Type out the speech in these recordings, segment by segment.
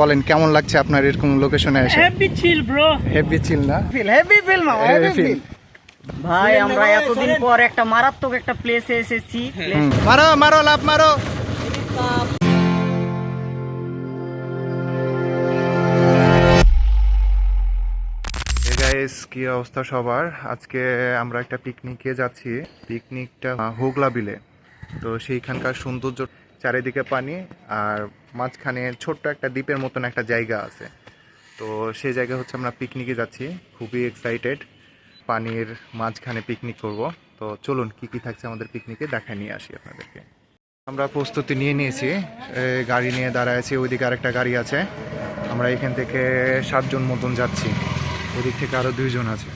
বলেন কেমন লাগছে আপনার এরকম লোকেশনে এসে? Happy chill bro heavy chill না? ফিল হেভি ফিল মামা হেভি feel. ফিল ভাই আমরা এতদিন পর একটা মারাত্মক একটা প্লেসে এসেছি। মারো মারো লাভ মারো। কি অবস্থা সবার? আজকে আমরা একটা পিকনিকে যাচ্ছি। পিকনিকটা হোগলা বিলে। তো সেইখানকার সৌন্দর্য চারিদিকে পানি আর মাঝখানে ছোট্ট একটা দ্বীপের মতন একটা জায়গা আছে। তো সেই জায়গায় হচ্ছে আমরা পিকনিকে যাচ্ছি। খুবই এক্সাইটেড পানির মাঝখানে পিকনিক করব। তো চলুন কি কি থাকছে আমাদের পিকনিকে দেখা নিয়ে আসি আপনাদেরকে। আমরা প্রস্তুতি নিয়ে নিয়েছি। গাড়ি নিয়ে দাঁড়ায় আছি। ওইদিকে আরেকটা গাড়ি আছে। আমরা এখান থেকে সাতজন মতন যাচ্ছি। ওদিক থেকে আরও দুইজন আছে।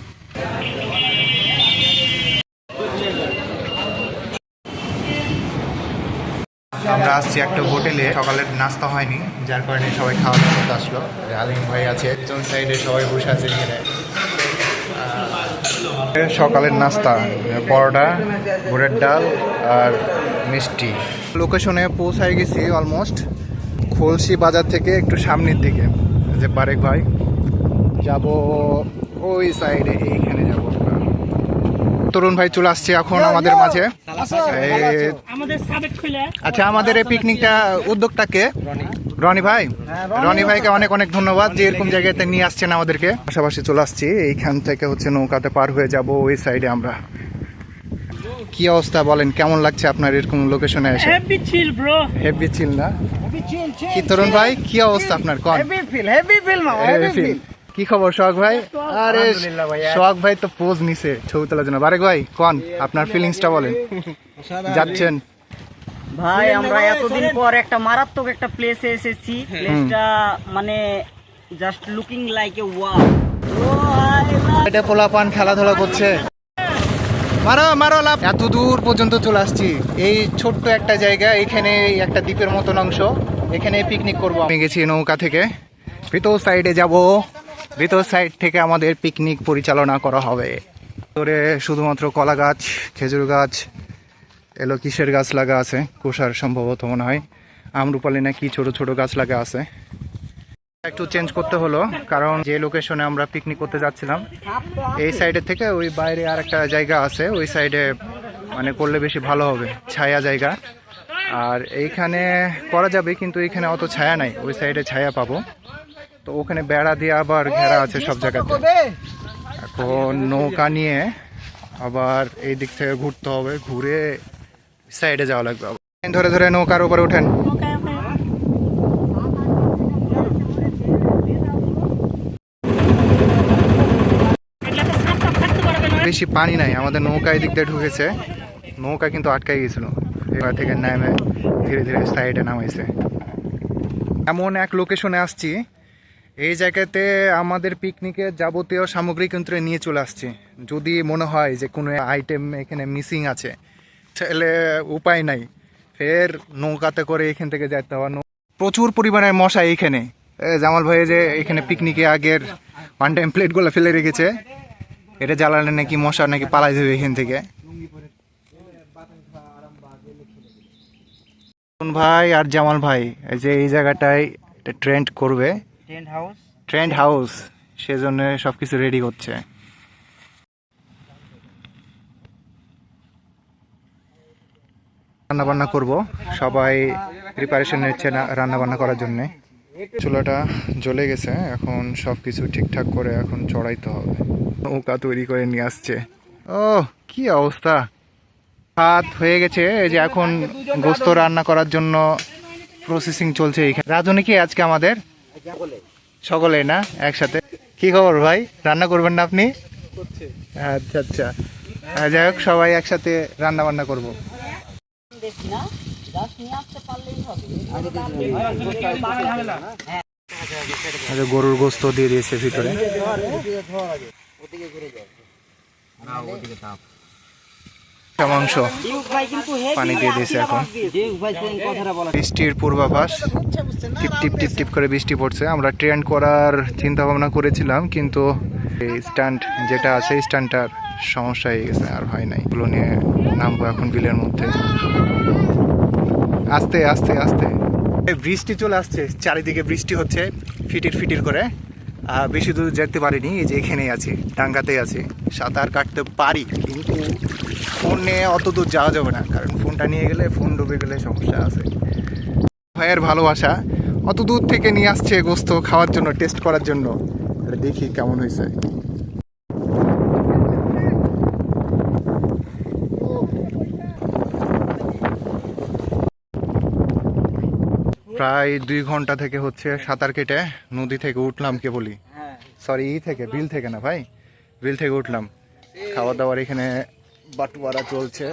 আমরা আসছি একটা হোটেলে সকালের নাস্তা হয়নি, যার কারণে সবাই খাওয়া দাওয়া করতে আসলো। আলিম ভাই আছে, একজন সাইডে সবাই বসে আছে এখানে। সকালের নাস্তা, পরোটা, গুড়ের ডাল আর মিষ্টি। লোকেশনে পৌঁছায় গেছি অলমোস্ট খোলসি বাজার থেকে একটু সামনের দিকে, যে পারেক ভাই। যাব ওই সাইডে যাব তরুণ ভাই চলে আসছে এখন আমাদের মাঝে। আচ্ছা আমাদের এই পিকনিকটা উদ্যোগটাকে রনি ভাই। রনি। ভাইকে অনেক অনেক ধন্যবাদ যে এরকম জায়গাতে নিয়ে আসছেন আমাদেরকে। পাশাপাশি চলে আসছি এইখান থেকে হচ্ছে নৌকাতে পার হয়ে যাব ওই সাইডে আমরা। কি অবস্থা বলেন কেমন লাগছে আপনার এরকম লোকেশনে এসে? Happy chill bro heavy chill না? কি তরুণ ভাই কি অবস্থা আপনার? কন। হেভি ফিল হেভি ফিল মামা Heavy হেভি ফিল কি খবর সোহাগ ভাই? আরে আলহামদুলিল্লাহ ভাইয়া। সোহাগ ভাই তো পোজ নিছে ছবি তোলার জন্য। বারেক ভাই কন? আপনার ফিলিংসটা বলেন। যাচ্ছেন। ভাই আমরা এতদিন পর একটা মারাত্মক একটা প্লেসে এসেছি। প্লেসটা মানে just looking like a wow এটা পোলাপান খেলাধুলা করছে। মারো মারো লাভ এত দূর পর্যন্ত চলে আসছি। এই ছোট্ট একটা জায়গা এখানে এই একটা দ্বীপের মতন অংশ। এখানে পিকনিক করব। আমি গেছি নৌকা থেকে। ভিতর সাইডে যাব। ভিতর সাইড থেকে আমাদের পিকনিক পরিচালনা করা হবে। ভিতরে শুধুমাত্র কলা গাছ, খেজুর গাছ, এলো কিসের গাছ লাগা আছে, কুষার সম্ভবত মনে হয়। আমরুপালি নাকি ছোট ছোট গাছ লাগা আছে। একটু চেঞ্জ করতে হলো, কারণ যে লোকেশনে আমরা পিকনিক করতে যাচ্ছিলাম, এই সাইডের থেকে ওই বাইরে আর একটা জায়গা আছে, ওই সাইডে মানে করলে বেশি ভালো হবে, ছায়া জায়গা। আর এইখানে করা যাবে, কিন্তু এইখানে অত ছায়া নাই, ওই সাইডে ছায়া পাবো। তো ওখানে বেড়া দিয়ে আবার ঘেরা আছে সব জায়গাতে। এখন নৌকা নিয়ে আবার এই দিক থেকে ঘুরতে হবে ঘুরে সাইডে যাওয়া লাগবে আবার। ধরে ধরে নৌকার উপরে ওঠেন। বেশি পানি নাই আমাদের নৌকা এদিক দিয়ে ঢুকেছে। নৌকা কিন্তু আটকাই গেছিল। এবার থেকে নেমে ধীরে ধীরে সাইডে নামাইছে। এমন এক লোকেশনে আসছি এই জায়গাতে আমাদের পিকনিকের যাবতীয় সামগ্রী কিন্তু নিয়ে চলে আসছি। যদি মনে হয় যে কোনো আইটেম এখানে মিসিং আছে, তাহলে উপায় নাই। ফের নৌকাতে করে এখান থেকে যেতে হবে। প্রচুর পরিমাণের মশা এইখানে। জামাল ভাই যে এখানে পিকনিকে আগের ওয়ান টাইম প্লেটগুলো ফেলে রেখেছে। এটা জ্বালালে নাকি মশা নাকি পালাই দেবে এখান থেকে। ভাই আর জামাল ভাই যে এই জায়গাটায় ট্রেন্ড করবে। টেন্ট হাউস ট্রেন্ড হাউস সেজন্য সবকিছু রেডি করছে। রান্না বান্না করব। সবাই প্রিপারেশন নিচ্ছে রান্না বান্না করার জন্য। চুলাটা জ্বলে গেছে, এখন সবকিছু ঠিকঠাক করে এখন চড়াইতে হবে। নৌকা তৈরি করে নিয়ে আসছে। ও কি অবস্থা? ভাত হয়ে গেছে, এই যে এখন গোস্ত রান্না করার জন্য প্রসেসিং চলছে এখানে। রাজনী কি আজকে আমাদের? সকলে। না? একসাথে? কি খবর ভাই? রান্না করবেন না আপনি? আচ্ছা আচ্ছা। হ্যাঁ, যাই হোক সবাই একসাথে রান্না বান্না করব। না হবে। আচ্ছা গরুর গোস্ত দিয়ে দিয়েছে ভিতরে। মাংস পানি দিয়ে দিয়েছে এখন। বৃষ্টির পূর্বাভাস। টিপ টিপ টিপ টিপ করে বৃষ্টি পড়ছে। আমরা ট্রেন্ড করার চিন্তা ভাবনা করেছিলাম, কিন্তু এই স্ট্যান্ড যেটা আছে স্ট্যান্ডটার সমস্যা হয়ে গেছে, আর হয় নাই। এগুলো নিয়ে নামবো এখন বিলের মধ্যে। আস্তে আস্তে আস্তে। বৃষ্টি চলে আসছে, চারিদিকে বৃষ্টি হচ্ছে, ফিটির ফিটির করে। বেশি দূর যেতে পারিনি, এই যে এখানেই আছি টাঙ্গাতেই আছি। সাঁতার কাটতে পারি, কিন্তু ফোন নিয়ে অত দূর যাওয়া যাবে না কারণ ফোনটা নিয়ে গেলে ফোন ডুবে গেলে সমস্যা আছে। ভাইয়ের ভালোবাসা অত দূর থেকে নিয়ে আসছে গোস্ত খাওয়ার জন্য টেস্ট করার জন্য। দেখি কেমন হয়েছে। প্রায় দুই ঘণ্টা থেকে হচ্ছে সাঁতার কেটে নদী থেকে উঠলাম কে বলি সরি ই থেকে বিল থেকে না ভাই? বিল থেকে উঠলাম। খাওয়া দাওয়ার এখানে বাটুয়ারা চলছে।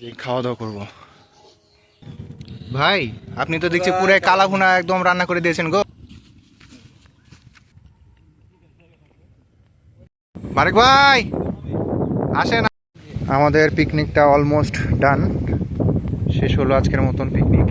যে খাওয়া দাওয়া করব। ভাই আপনি তো দেখছি পুরো কালা ভুনা একদম রান্না করে দিয়েছেন গো। মারেক ভাই আসেন। আমাদের পিকনিকটা অলমোস্ট ডান শেষ হলো আজকের মতন পিকনিক